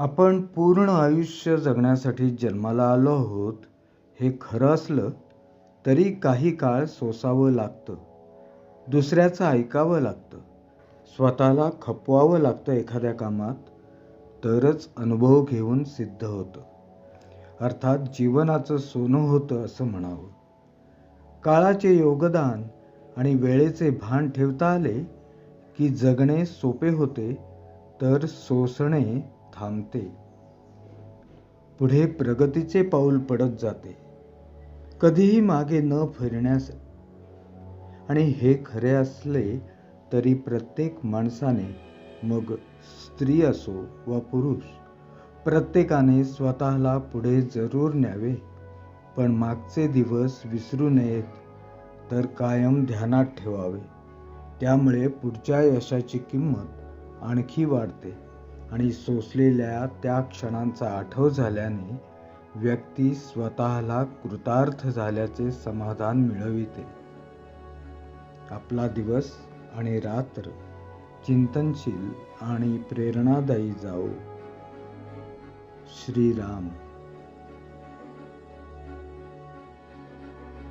आपण पूर्ण आयुष्य जगण्यासाठी जन्माला आलो आहोत हे खरं असलं तरी काही काळ सोसावं लागतं. दुसऱ्याचं ऐकावं लागतं. स्वतःला खपवावं लागतं एखाद्या कामात. तरच अनुभव घेऊन सिद्ध होतं. अर्थात जीवनाचं सोनं होतं असं म्हणावं. काळाचे योगदान आणि वेळेचे भान ठेवता आले की जगणे सोपे होते तर सोसणे थांबते. पुढे प्रगतीचे पाऊल पडत जाते. कधीही मागे न फिरण्यास आणि हे खरे असले तरी प्रत्येक माणसाने मग स्त्री असो वा पुरुष प्रत्येकाने स्वतःला पुढे जरूर न्यावे. पण मागचे दिवस विसरू नयेत तर कायम ध्यानात ठेवावे. त्यामुळे पुढच्या यशाची किंमत आणखी वाढते. आणि सोसलेल्या त्या क्षणांचा आठव झाल्याने व्यक्ती स्वतःला कृतार्थ झाल्याचे समाधान मिळविते. आपला दिवस आणि रात्र चिंतनशील आणि प्रेरणादायी जाओ श्रीराम.